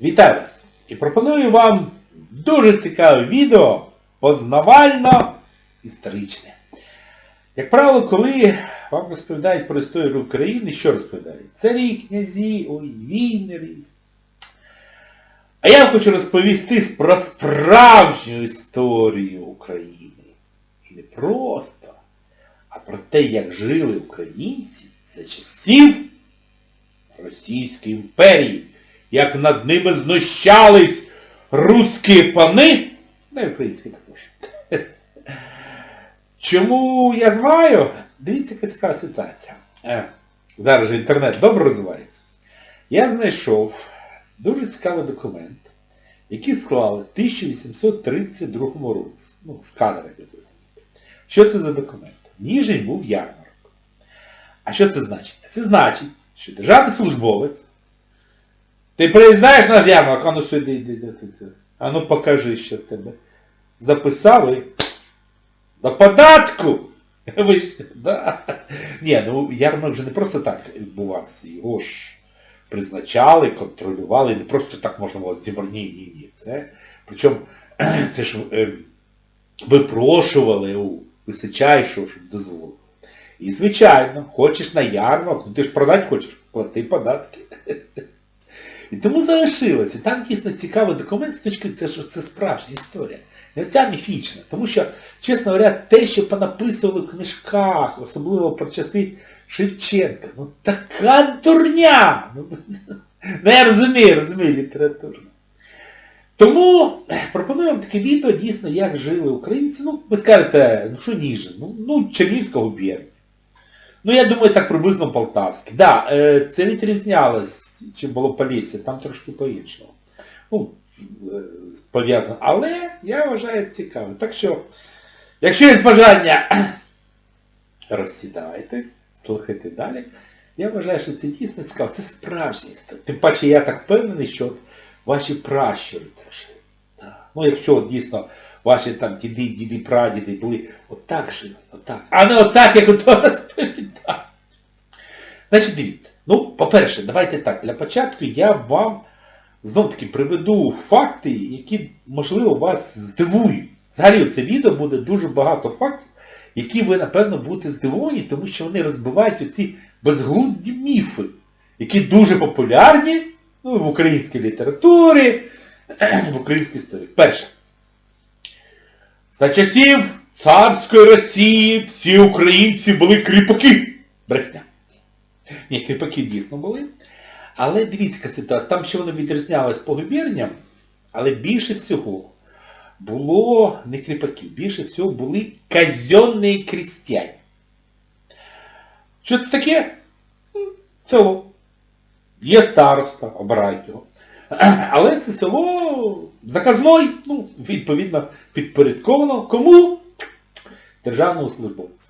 Вітаю вас! І пропоную вам дуже цікаве відео, познавально історичне. Як правило, коли вам розповідають про історію України, що розповідають? Царі, князі, ой, війни різні. А я хочу розповісти про справжню історію України. І не просто, а про те, як жили українці за часів Російської імперії, як над ними знущались русські пани, не українські також. Чому я знаю? Дивіться, яка цікава ситуація. Е, зараз же інтернет добре розвивається. Я знайшов дуже цікавий документ, який склали в 1832 році. Ну, сканери написано. Що це за документ? Ніжень був ярмарок. А що це значить? Це значить, що державний службовець, ти приїздаєш на ярмарок, а ну сюди, йди, йди, йди. А ну покажи, що в тебе. Записали до податку! Ви да. Ні, ну ярмарок вже не просто так відбувався. Його ж призначали, контролювали, не просто так можна було зібрати. Ні, ні, ні. Це, причому це ж е, випрошували у височайшого, щоб дозволили. І звичайно, хочеш на ярмарок, ну ти ж продати хочеш, плати податки. І тому залишилось. І там дійсно цікавий документ з точки, це що це справжня історія. Не ця міфічна. Тому що, чесно говоря, те, що понаписували в книжках, особливо про часи Шевченка, ну така дурня! Ну, ну я розумію, розумію літературно. Тому пропоную вам таке відео, дійсно, як жили українці. Ну, ви скажете, ну що ніже? Ну, ну Чернівська губернія. Ну, я думаю, так приблизно Полтавське. Так, да, е, це відрізнялось, чим було Полісся, там трошки по-іншому. Ну, е, пов'язано. Але я вважаю цікаво. Так що, якщо є бажання, розсідайтесь, слухайте далі. Я вважаю, що це дійсно цікаво. Це справжня історія. Тим паче я так впевнений, що ваші пращури теж. Ну, якщо от дійсно ваші там діди, діди, прадіди були отак жили, отак. А не отак, як ото розповідають. Значить, дивіться. Ну, по-перше, давайте так, для початку я вам знов-таки приведу факти, які, можливо, вас здивують. Взагалі це відео буде дуже багато фактів, які ви, напевно, будете здивовані, тому що вони розбивають оці безглузді міфи, які дуже популярні ну, в українській літературі, в українській історії. Перше. За часів царської Росії всі українці були кріпаки. Брехня. Ні, кріпаки дійсно були. Але дивіться, яка ситуація. Там ще воно відрізнялось по губерніям, але більше всього було не кріпаків, більше всього були казенні крістяни. Що це таке? Село. Є староста, обирають його. Але це село заказной, ну, відповідно, підпорядковано кому? Державному службовцю.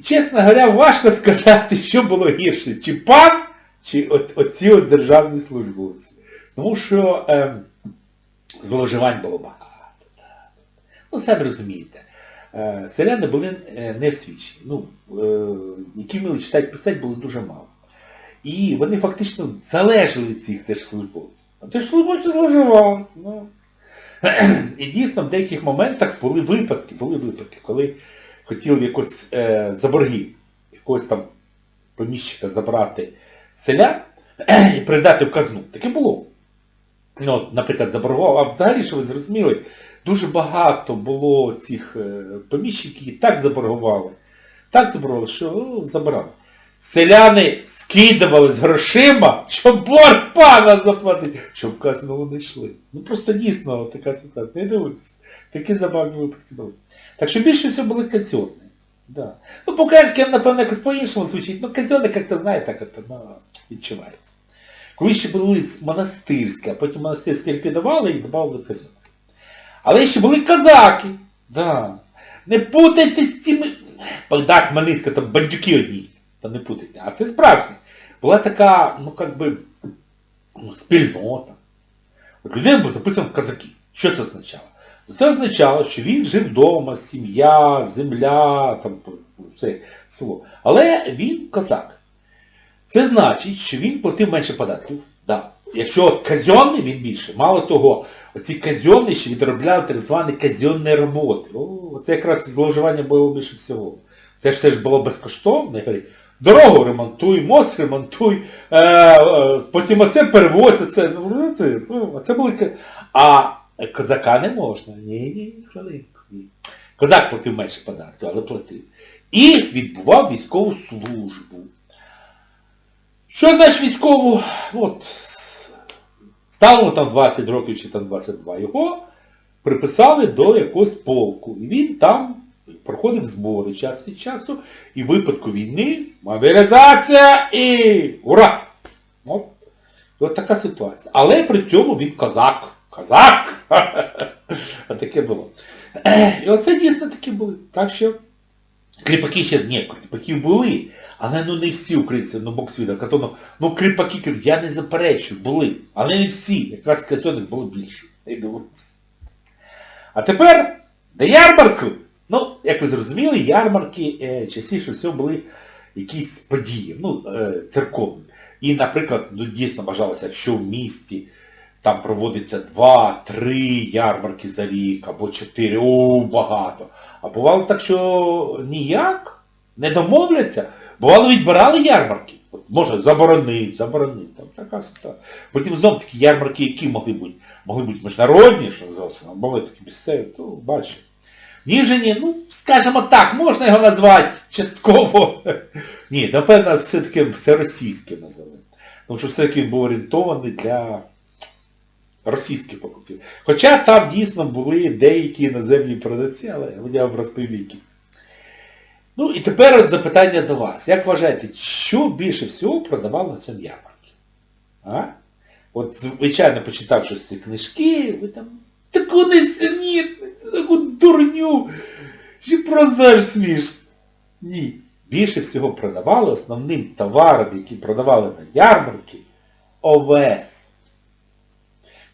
Чесно говоря, важко сказати, що було гірше, чи пан, чи от, оці ось державні службовці. Тому що е, зловживань було багато. Ну, самі розумієте. Е, селяни були е, не освічені. Ну, е, які вміли читати писати, було дуже мало. І вони фактично залежали від цих держслужбовців. А держслужбовці зловживали. Ну. І дійсно в деяких моментах були випадки, були випадки, коли хотіли якось е, за борги якогось там поміщика забрати селян і передати в казну. Таке було. Ну, наприклад, заборгував, а взагалі, що ви зрозуміли, дуже багато було цих е, поміщиків, і так заборгували. Так заборгували, що ну, забирали. Селяни скидувались грошима, щоб борг пана заплатити, щоб казну не йшли. Ну просто дійсно така ситуація. Не дивитися. Такі забавні випадки були. Так що більше всього були казенні. Да. Ну, по-українськи, напевно, якось по-іншому звучить. Ну, казенне, як-то, знаєте, так это, ну, відчувається. Коли ще були монастирські, а потім монастирські ліквідували і додали казенне. Але ще були казаки. Да. Не путайте з цими... Богдан Хмельницька, там бандюки одні. Та не путайте. А це справжнє. Була така, ну как би, ну, спільнота. От людина був записаний в казаки. Що це означало? Це означало, що він жив вдома, сім'я, земля, там, все село. Але він козак. Це значить, що він платив менше податків. Да, якщо от він більше, мало того, оці казенні ще відробляли так звані казенні роботи. О, це якраз зловживання було більше всього. Це ж все ж було безкоштовно. Дорогу ремонтуй, мост ремонтуй, е, е, потім оце перевозь, оце, ну, ну, оце були... А козака не можна. Ні, ні, хвилинку. Ні. Козак платив менше податків, але платив. І відбував військову службу. Що значить військову? От, ставимо там 20 років чи там 22. Його приписали до якогось полку. І він там проходив збори час від часу. І в випадку війни мобілізація і ура! От, от така ситуація. Але при цьому він козак. Козак! А таке було. І оце дійсно такі були. Так що кріпаки ще, ні, кріпаки були, але ну не всі українці, ну бог світа, катону, ну кріпаки, кріп- я не заперечую, були, але не всі, якраз казенних було більше. А тепер до ярмарку. Ну, як ви зрозуміли, ярмарки е, частіше всього були якісь події, ну, е, церковні. І, наприклад, ну, дійсно бажалося, що в місті там проводиться два-три ярмарки за рік, або чотири, о, багато. А бувало так, що ніяк не домовляться. Бувало, відбирали ярмарки. От, може, заборонить, заборонить. Там така ситуація. Потім знов такі ярмарки, які могли бути? Могли бути міжнародні, що зовсім, а були такі місцеві, то бачите. Ніжині, ну, скажімо так, можна його назвати частково. Ні, напевно, все-таки всеросійське називаємо. Тому що все-таки він був орієнтований для російських покупців. Хоча там дійсно були деякі іноземні продавці, але я вам розповів. Ну і тепер от запитання до вас. Як вважаєте, що більше всього продавали на цьому ярмарці? А? От, звичайно, почитавши ці книжки, ви там таку несенітницю, таку дурню, що просто аж смішно. Ні. Більше всього продавали основним товаром, який продавали на ярмарки, овес.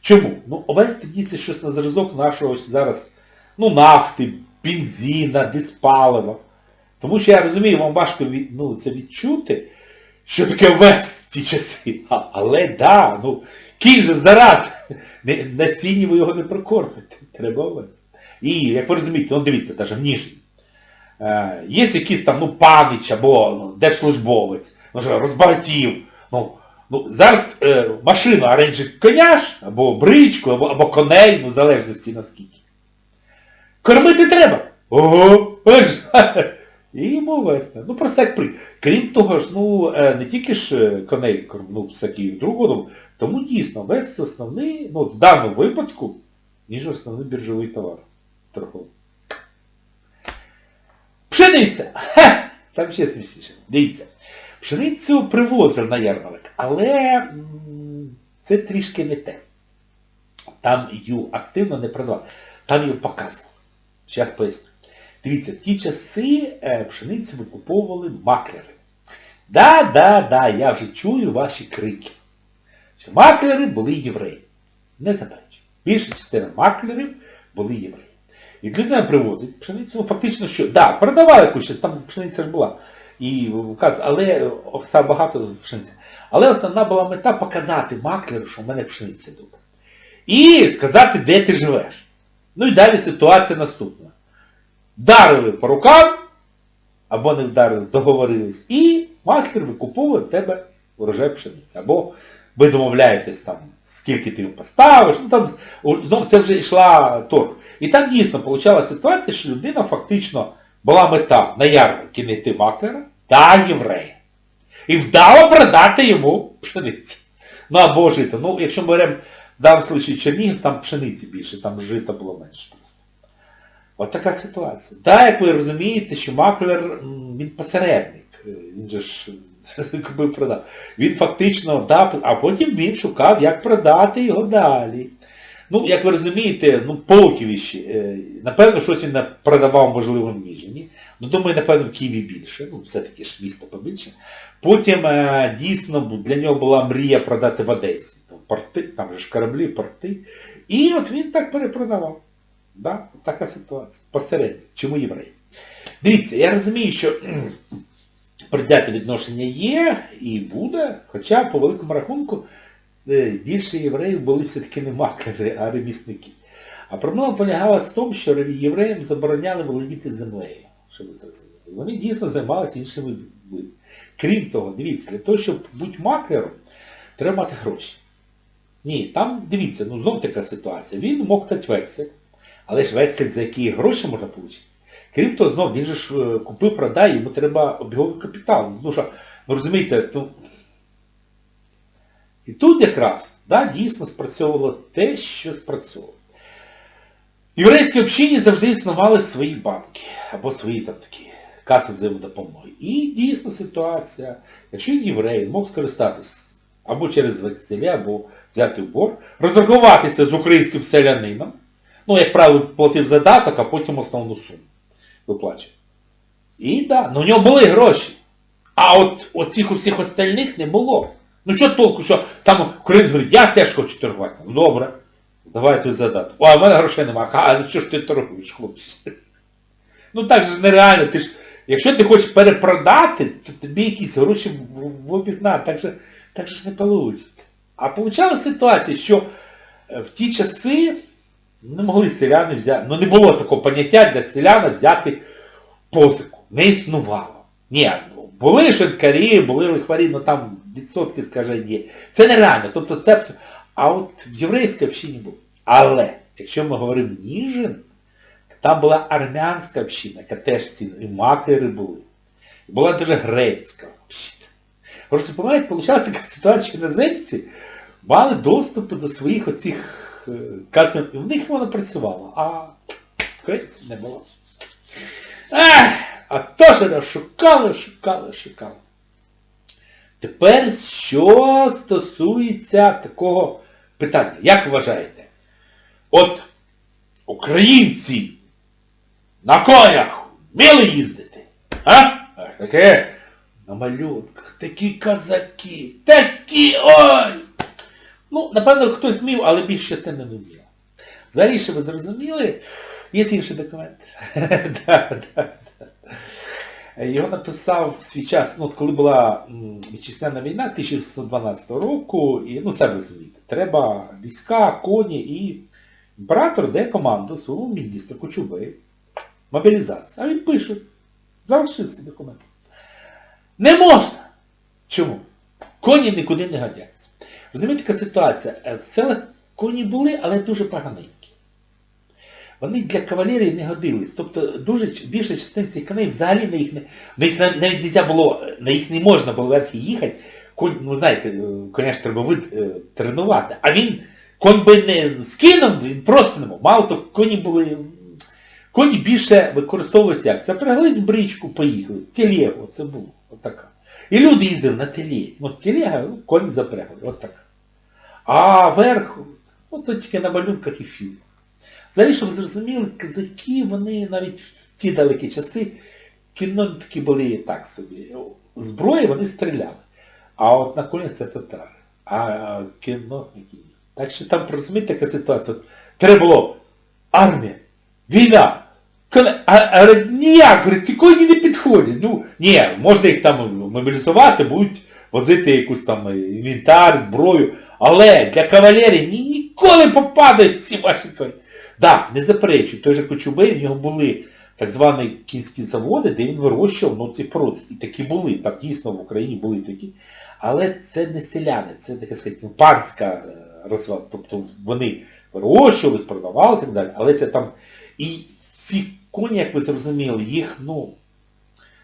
Чому? Ну, овес тоді щось на зразок нашого ось зараз, ну, нафти, бензина, диспалива. Тому що я розумію, вам важко від, ну, це відчути, що таке овес в ті часи. А, але да, ну, кінь же зараз, не, на сіні ви його не прокормите. Треба овес. І, як ви розумієте, ну дивіться, навіть в Ніжні. Е, є якийсь там, ну, панич або ну, держслужбовець, ну розбагатів. Ну, ну, зараз е, машину оренджить коняш, або бричку, або, або коней, ну, в залежності наскільки. Кормити треба. Ого. І йому весне. Ну просто як при. Крім того ж, ну е, не тільки ж е, коней корм, ну всякі другого, тому дійсно весь основний, ну в даному випадку, ніж основний біржовий товар торговий. Пшениця! Ха! Там ще смішніше. Дивіться. Пшеницю привозили на ярмарок, але це трішки не те. Там її активно не продавали. Там її показували. Зараз поясню. Дивіться, в ті часи е, пшеницю викуповували маклери. Да, да, да, я вже чую ваші крики. Що маклери були євреї. Не заперечую. Більша частина маклерів були євреї. І людина привозить пшеницю, ну фактично що, да, продавали якусь, там пшениця ж була. І вказує, але овса багато пшениці. Але основна була мета показати маклеру, що в мене пшениця добра. І сказати, де ти живеш. Ну і далі ситуація наступна. Вдарили по рукам, або не вдарили, договорились, і маклер викуповує в тебе урожай пшениці. Або ви домовляєтесь там, скільки ти його поставиш, ну там знову це вже йшла торг. І там дійсно вийшла ситуація, що людина фактично була мета на ярмарки знайти маклера та єврея. І вдало продати йому пшеницю. Ну або жито. Ну, якщо ми беремо в даному випадку Чернігів, там пшениці більше, там жита було менше просто. От така ситуація. Так, як ви розумієте, що маклер, він посередник. Він же ж купив продав. Він фактично дав, а потім він шукав, як продати його далі. Ну, як ви розумієте, ну, полківіші. е, Напевно, щось він продавав, можливо, в Ніжині. Ну, думаю, напевно, в Києві більше. Ну, все-таки ж місто побільше. Потім е, дійсно для нього була мрія продати в Одесі. Там порти, там же ж кораблі, порти. І от він так перепродавав. Да? Така ситуація. Посередник. Чому євреї? Дивіться, я розумію, що предвзяте відношення є і буде, хоча по великому рахунку більше євреїв були все-таки не маклери, а ремісники. А проблема полягала в тому, що євреям забороняли володіти землею. Що ви зрозуміли. Вони дійсно займалися іншими видами. Крім того, дивіться, для того, щоб бути маклером, треба мати гроші. Ні, там, дивіться, ну знов така ситуація. Він мог дати вексель, але ж вексель, за які гроші можна отримати. Крім того, знов, він же ж е, купив, продає, йому треба обіговий капітал. Ну що, ну розумієте, ну, і тут якраз, да, дійсно спрацьовувало те, що спрацьовувало. В єврейській общині завжди існували свої банки, або свої там такі каси взаємодопомоги. І дійсно ситуація, якщо єврей мог скористатись або через векселя, або взяти в борг, розрахуватися з українським селянином, ну, як правило, платив задаток, а потім основну суму виплачував. І так, да, ну у нього були гроші. А от оцих усіх остальних не було. Ну що толку, що там українець говорить, я теж хочу торгувати. Ну добре, давай тут задаток. О, а в мене грошей немає. А що ж ти торгуєш, хлопці? Ну так же нереально. Ти ж, якщо ти хочеш перепродати, то тобі якісь гроші в, в, в обіг. Так же, так же ж не вийде. А получала ситуація, що е, в ті часи не могли селяни взяти, ну не було такого поняття для селяна взяти позику. Не існувало. Ні, ну, були шинкарі, були лихварі, ну там відсотки скажені. Це нереально. Тобто це А от в єврейській общині було. Але, якщо ми говоримо Ніжин, там була армянська община, яка теж ці і маклери були. Була дуже грецька община. Просто, понимаєте, вийшла така ситуація, що іноземці мали доступ до своїх оцих е, і в них воно працювало, а в Греції не було. Ех, а вони шукали, шукали, шукали. Тепер, що стосується такого питання, як вважаєте? От українці на конях вміли їздити? А? Таке на малюнках, такі казаки, такі ой! Ну, напевно, хтось вмів, але більш частини не вмів. Взагалі, що ви зрозуміли, є інший документ. Його написав в свій час, ну, коли була вітчизняна війна 1612 року, і, ну, себе розумієте, треба війська, коні, і імператор дає команду своєму міністру Кочубей, мобілізація. А він пише, залишився документ. Не можна! Чому? Коні нікуди не годяться. Розумієте, така ситуація. Е, В селах коні були, але дуже поганенькі. Вони для кавалерії не годились. Тобто дуже більша частина цих коней взагалі на їх. На їх навіть не можна було, на їх не можна було верхи їхати. Конь, ну знаєте, е, коня ж треба вид, е, тренувати. А він, конь би не скинув, він просто не мав. Мало того, коні були. Коні більше використовувалися як? Запряглись в бричку, поїхали. Телегу, це було. Отака. І люди їздили на телегі. Ну, телега, коні запрягли. От така. А верху, ну то тільки на малюнках і фільмах. Взагалі, щоб зрозуміли, казаки, вони навіть в ті далекі часи, кіно такі були так собі. Зброї вони стріляли. А от на коні це татари. А кіно. Так що там, розумієте, така ситуація. Треба було армія, війна. А, ніяк, ці коні не підходять. Ну, ні, можна їх там мобілізувати, будуть возити якусь там інвентар, зброю. Але для кавалерії ні, ніколи попадають всі ваші коні. Так, не заперечую, той же Кочубей, в нього були так звані кінські заводи, де він вирощував ну, ці породи. І такі були, так дійсно в Україні були такі. Але це не селяни, це, так сказати, панська е, розвал. Тобто вони вирощували, продавали і так далі. Але це там. І ці коні, як ви зрозуміли, їх, ну,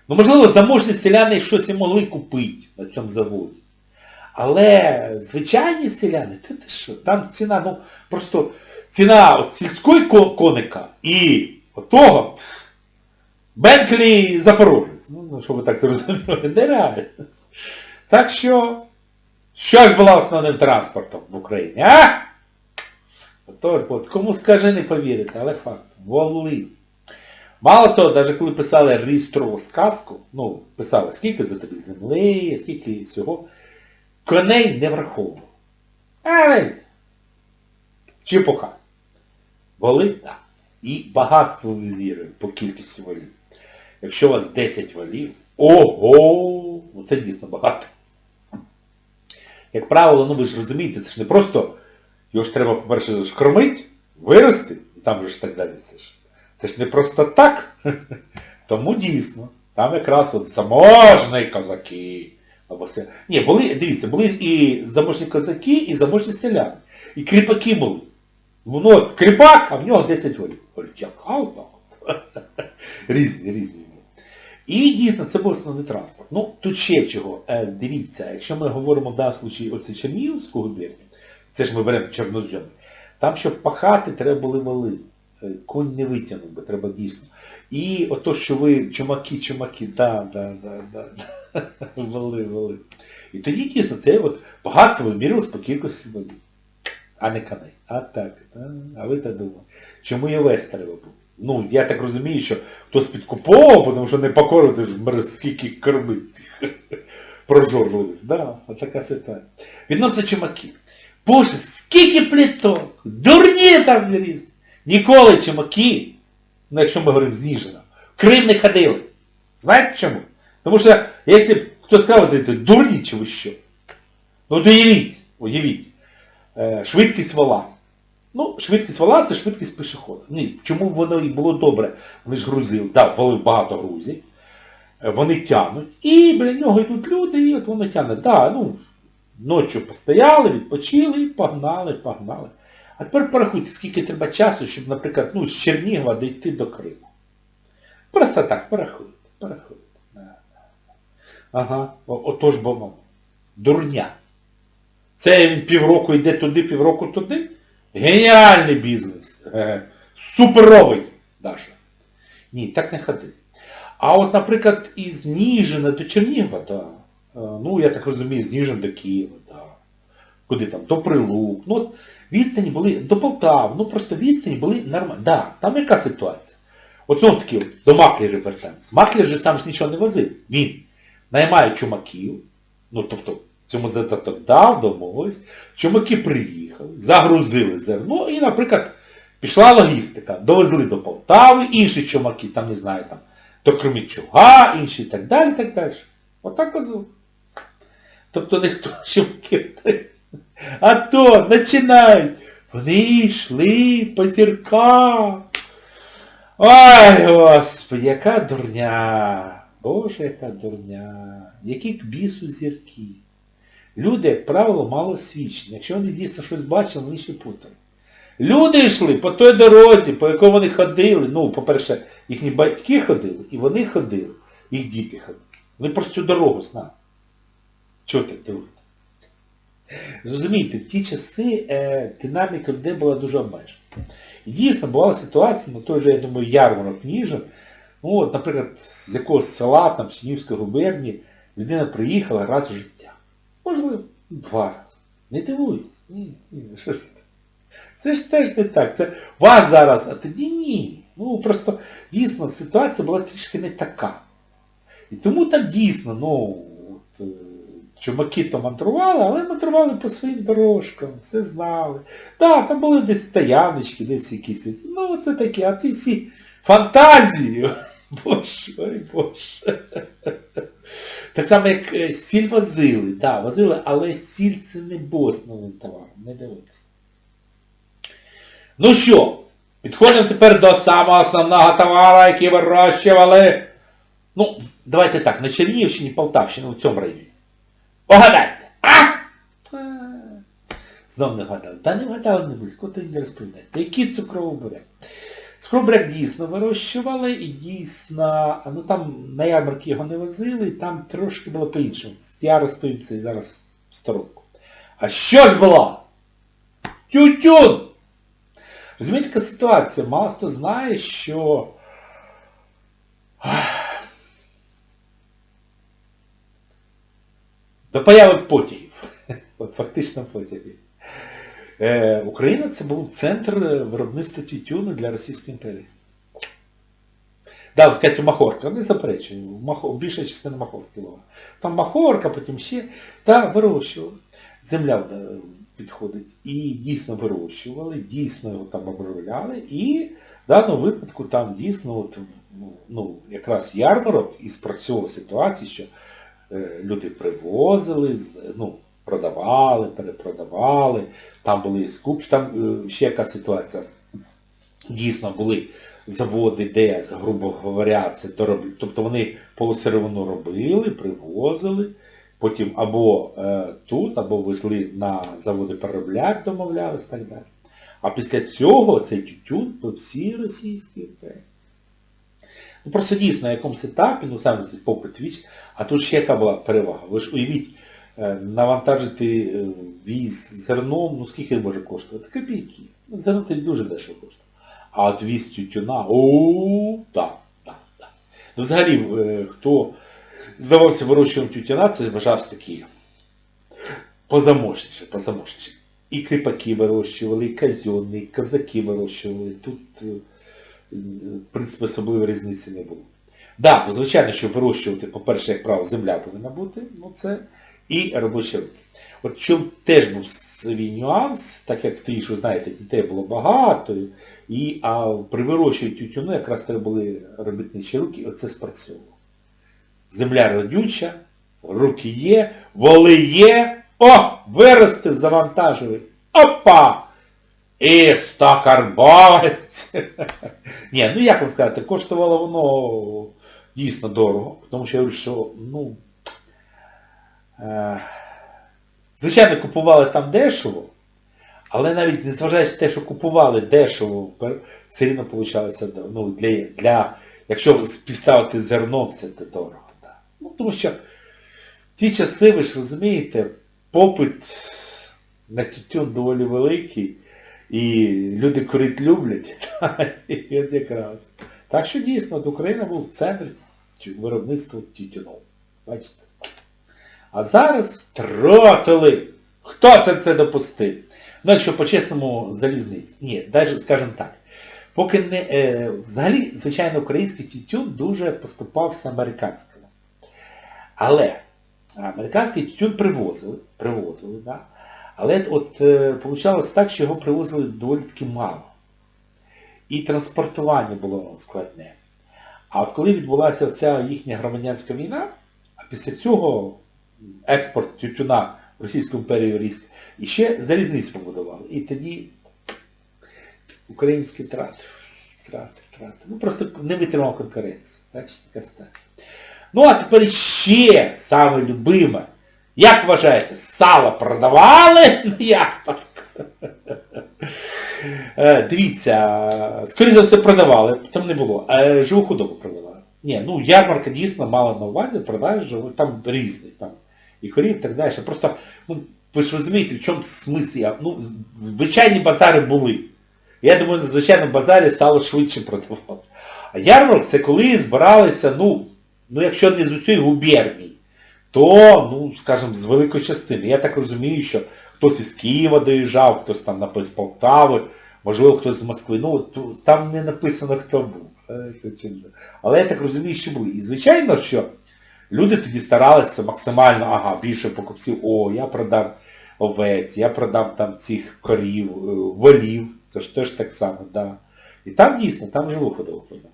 ну можливо, заможні селяни щось і могли купити на цьому заводі. Але звичайні селяни, та ти що, там ціна, ну, просто ціна от сільської коника і отого Бентлі Запорожець. Ну, ну, що ви так зрозуміли, нереально. Так що, що ж було основним транспортом в Україні, а? Отож, от, кому скажи, не повірите, але факт. Воли. Мало того, навіть коли писали реєстрову сказку, ну, писали, скільки за тобі землі, скільки всього, коней не враховували. Але чепуха. Воли, так. І багатство ви вірили по кількості волів. Якщо у вас 10 волів, ого! Ну це дійсно багато. як правило, ну ви ж розумієте, це ж не просто, його ж треба, по-перше, ж кормити, вирости, і там ж так далі. Це ж, це ж не просто так. Тому дійсно, там якраз от заможні козаки. Або. Ні, були, дивіться, були і заможні козаки, і заможні селяни. І кріпаки були. Ну, ну, от кріпак, а в нього 10 голів. Говорять, яка так? Різні, різні. І дійсно, це був основний транспорт. Ну, тут ще чого. Е, дивіться, якщо ми говоримо в даному случаї оце Чернігівську губернію, це ж ми беремо Чорнозем, там, щоб пахати, треба були вали. Е, Конь не витягнув би, треба дійсно. І ото, що ви чумаки, чумаки, да, да, да, да, да. вали, вали. І тоді дійсно це от багатство вимірювалося по кількості води. А не коней. А так. А, а ви так думали. Чому я Вестерева був? Ну, я так розумію, що хтось підкуповував, тому що не покорити ж скільки кормить прожорливих. Да, така ситуація. Відносно чумаків. Боже, скільки пліток! Дурні там різні! Ніколи чумаки, ну якщо ми говоримо зніжено, в Крим не ходили. Знаєте чому? Тому що, якщо б хтось сказав, дурні чи ви що? Ну, от уявіть, швидкість вала. Ну, швидкість вала це швидкість пішохода. Ні, чому воно і було добре? Вони ж грузили, так, вали багато грузів, е, вони тягнуть, і біля нього йдуть люди, і от воно тягне. Да, ну, ночі постояли, відпочили, і погнали, погнали. А тепер порахуйте, скільки треба часу, щоб, наприклад, ну, з Чернігова дійти до Криму. Просто так, порахуйте, порахуйте. Да, да. Ага, отож бо. Дурня. Це він півроку йде туди, півроку туди. Геніальний бізнес. Е, суперовий даже. Ні, так не ходи. А от, наприклад, із Ніжина до Чернігова, да. Е, ну, я так розумію, з Ніжин до Києва, да. Куди там, до Прилук. Ну, от відстані були до Полтави, ну просто відстані були нормальні. Да, там яка ситуація? От знову таки, до Маклера вертаємось. Маклер же сам ж нічого не возив. Він наймає чумаків, ну тобто цьому задаток дав, домовились, чумаки приїхали, загрузили зерно і, наприклад, пішла логістика. Довезли до Полтави, інші чумаки, там, не знаю, там, до Кремічуга, інші і так далі, так далі. Отак возив. Тобто ніхто чумаки. А то, починай. Вони йшли по зірках. Ой, господи, яка дурня. Боже, яка дурня. Які к бісу зірки. Люди, як правило, мало свідчення. Якщо вони дійсно щось бачили, вони ще путали. Люди йшли по той дорозі, по якій вони ходили. Ну, по-перше, їхні батьки ходили, і вони ходили, їх діти ходили. Вони просто цю дорогу знали. Чого так дивитися? Зрозумійте, в ті часи е, динаміка людей була дуже обмежена. І дійсно бувала ситуація, ну той же, я думаю, ярмарок Ніжин, ну от, наприклад, з якогось села, там, Чернігівської губернії, людина приїхала раз в життя. Можливо, два рази. Не дивуйтесь. Ні, ні, що ж це? Це ж теж не так. Це вас зараз, а тоді ні. Ну просто дійсно ситуація була трішки не така. І тому там дійсно, ну, от, е, чумаки то мантрували, але мантрували по своїм дорожкам, все знали. Так, там були десь таяночки, десь якісь. Ну, це таке, а ці всі фантазії. Боже, ой Боже. Так само, як е, сіль возили, да, возили, але сіль це не босновий товар, не дивитися. Ну що, підходимо тепер до самого основного товару, який вирощували. Ну, давайте так, на Чернігівщині, Полтавщині, в цьому районі. Погадайте! А? А, Знов не вгадали. Та не вгадали не близько, то й не розповідайте. Який цукровий буряк? Цукровий дійсно вирощували і дійсно, ну там на ярмарки його не возили, там трошки було по-іншому. Я розповім це зараз в сторонку. А що ж було? Тютюн! Розумієте, яка ситуація? Мало хто знає, що до появи потягів, от фактично потягів, Україна це був центр виробництва тютюну для Російської імперії. Да, ви Махорка, не заперечую, Махо, більша частина Махорки була. Там Махорка, потім ще, та вирощували. Земля підходить. І дійсно вирощували, дійсно його там обробляли, і в даному випадку там дійсно от, ну, якраз ярмарок і спрацьовувала ситуація, що е, люди привозили, ну, Продавали, перепродавали, там були скупчі, там е, ще яка ситуація. Дійсно були заводи, де, грубо говоря, це дороблі. Тобто вони полусировину робили, привозили, потім або е, тут, або везли на заводи переробляти, домовлялись і так далі. А після цього цей тютюн по всій Російській імперії. Ну просто дійсно на якомусь етапі, ну саме попит віч, а тут ще яка була перевага. Ви ж уявіть, навантажити е, віз зерном, ну скільки може коштувати? Копійки. Ну, Зерно тоді дуже дешево коштує. А от віз тютюна, о, так, так, так. Взагалі, е, хто здавався вирощуванням тютюна, це вважався такий позаможніше, позаможніше. І кріпаки вирощували, і казенні, і козаки вирощували. Тут, е, в принципі, особливої різниці не було. Так, да, звичайно, щоб вирощувати, по-перше, як правило, земля повинна бути, ну це і робочі руки. От чому теж був свій нюанс, так як ж ви знаєте, дітей було багато, і, а при тютюну якраз треба були робітничі руки, і оце спрацьовувало. Земля родюча, руки є, воли є, о, вирости, завантажили. Опа! І стакарбовець. Ні, ну як вам сказати, коштувало воно дійсно дорого, тому що я говорю, що, ну, звичайно, купували там дешево, але навіть незважаючи на те, що купували дешево, все рівно получалося, ну, для, для, якщо співставити зерном, це дорого. Да. Ну, тому що в ті часи, ви ж розумієте, попит на тютюн доволі великий, і люди курить люблять, і от якраз. Так що дійсно, Україна був центр виробництва тютюну. Бачите? А зараз тротили. Хто це це допустив? Ну, якщо по-чесному, залізниць. Ні, навіть скажімо так. Поки не... Е, взагалі, звичайно, український тютюн дуже поступався американському. Але американський тютюн привозили, привозили, да? але от е, так, що його привозили доволі таки мало. І транспортування було складне. А от коли відбулася ця їхня громадянська війна, а після цього експорт тютюна в Російську імперію ріс, і ще залізницю побудували. І тоді український втратив, втратив, втратив. Ну просто не витримав конкуренції. Так що така ситуація. Ну а тепер ще саме любиме. Як вважаєте, сало продавали? Ну як? Е, Дивіться, скоріше за все продавали, там не було. А живу худобу продавали. Ні, ну ярмарка дійсно мала на увазі, продаж там різний, там і корів і так далі. Просто, ну, ви ж розумієте, в чому смисл? Я- Ну, звичайні базари були. Я думаю, на звичайному базарі стало швидше продавати. А ярмарок це коли збиралися, ну, ну якщо не з усієї губернії, то, ну, скажімо, з великої частини. Я так розумію, що хтось із Києва доїжджав, хтось там напис Полтави, можливо, хтось з Москви. Ну, там не написано, хто був. Е. Але я так розумію, що були. І звичайно, що люди тоді старалися максимально, ага, більше покупців, о, я продав овець, я продав там цих корів, е, волів, це ж теж так само, да. І там дійсно, там живу ходило продавали.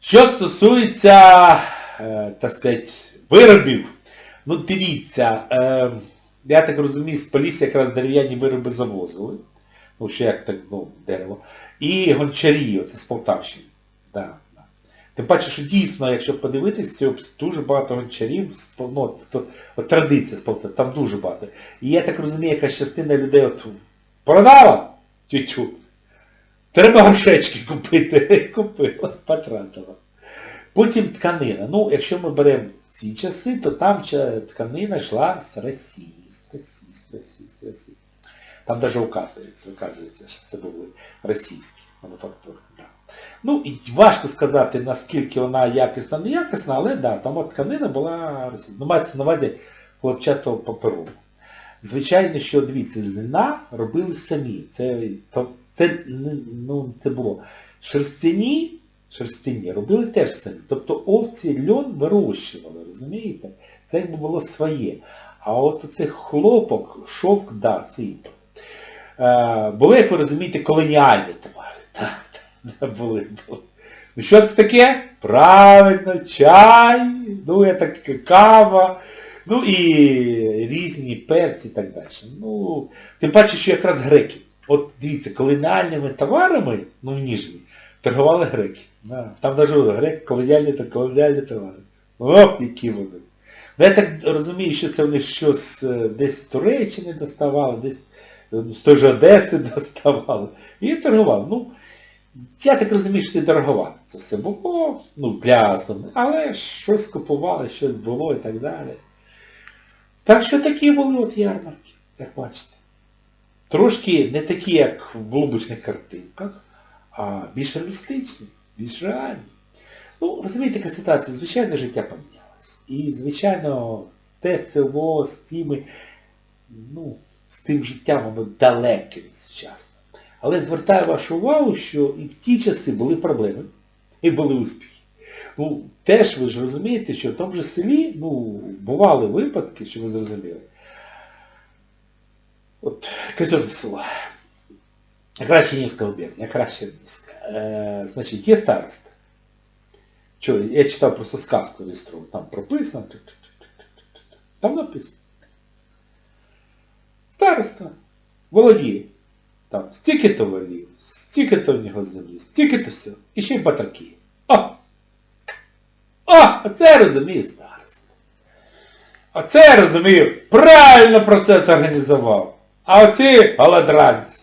Що стосується, е, так сказати, виробів, ну дивіться, е, я так розумію, з Полісся якраз дерев'яні вироби завозили, ну ще як так, ну, дерево, і гончарі, оце з Полтавщини. Да. Тим паче, що дійсно, якщо подивитись, дуже багато гончарів, ну, традиція з там дуже багато. І я так розумію, якась частина людей от продала тютю, Треба горшечки купити. Купила, потратила. Потім тканина. Ну, якщо ми беремо ці часи, то там тканина йшла з Росії, з Росії, з Росії, з Росії. Там навіть указується, указується, що це були російські мануфактури. Ну, і важко сказати, наскільки вона якісна, не якісна, але да, там тканина була російська. Ну, мається на увазі хлопчатого паперу. Звичайно, що дивіться, з льна робили самі. Це, то, це, ну, це було. Шерстяні, шерстяні робили теж самі. Тобто овці льон вирощували, розумієте? Це якби було своє. А от оцей хлопок, шовк, да, це імпорт. Е, були, як ви розумієте, колоніальні товари. Були. Ну що це таке? Правильно, чай, ну я так кава, Ну і різні перці і так далі. Ну, тим паче, що якраз греки. От дивіться, колоніальними товарами, ну в ніжні, торгували греки. Там навіть греки, колоніальні та колоніальні товари. О, які вони. Ну, я так розумію, що це вони щось е, десь з Туреччини доставали, десь е, з той же Одеси доставали. І торгували. Ну, я так розумію, що не торгувати це все було, ну, для основних, але щось купували, щось було і так далі. Так що такі були от ярмарки, як бачите. Трошки не такі, як в лубочних картинках, а більш реалістичні, більш реальні. Ну, розумієте, яка ситуація, звичайно, життя помінялось. І, звичайно, те село з тими, ну, з тим життям, воно далеке від. Але звертаю вашу увагу, що і в ті часи були проблеми, і були успіхи. Ну, теж ви ж розумієте, що в тому же селі, ну, бували випадки, що ви зрозуміли. От, казенне село. Краще Нівська губернія, краще Нівська. Е, значить, є староста. Чого, я читав просто сказку реєстрову, там прописано. Там написано. Староста володіє. Там стільки-то волів, стільки-то в нього землі, стільки-то все. І ще й батаки. О! О! Оце я розумію староста. Оце я розумію, правильно процес організував. А оці голодранці.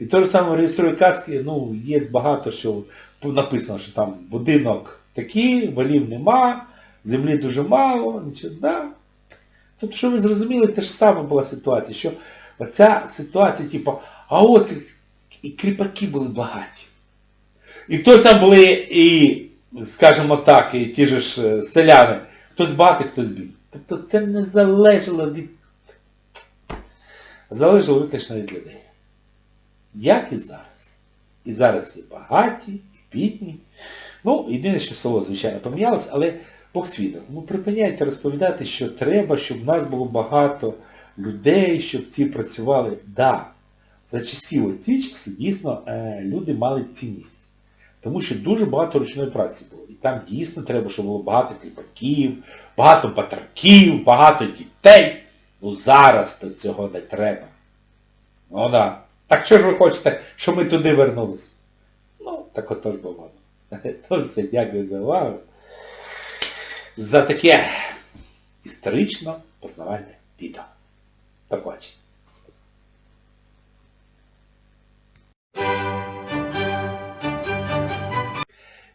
І то ж саме реєструє казки, ну, є багато, що написано, що там будинок такий, валів нема, землі дуже мало, нічого, да. Тобто, що ви зрозуміли, те ж саме була ситуація, що оця ситуація, типу, а от і кріпаки були багаті. І в той сам були і, скажімо так, і ті ж ж селяни, хтось багатий, хтось бідний. Тобто це не залежало від... Залежало виключно від людей. Як і зараз. І зараз і багаті, і бідні. Ну, єдине, що село, звичайно, помінялося, але Бог свідок. Ну припиняйте розповідати, що треба, щоб в нас було багато людей, щоб ці працювали. Да, за часів оці часи дійсно е, люди мали цінність. Тому що дуже багато ручної праці було. І там дійсно треба, щоб було багато кліпаків, багато батраків, багато дітей. Ну зараз то цього не треба. Ну да. Так що ж ви хочете, щоб ми туди вернулися? Ну, так отож бувало. То все, дякую за увагу. За таке історично познавальне відео. До побачення.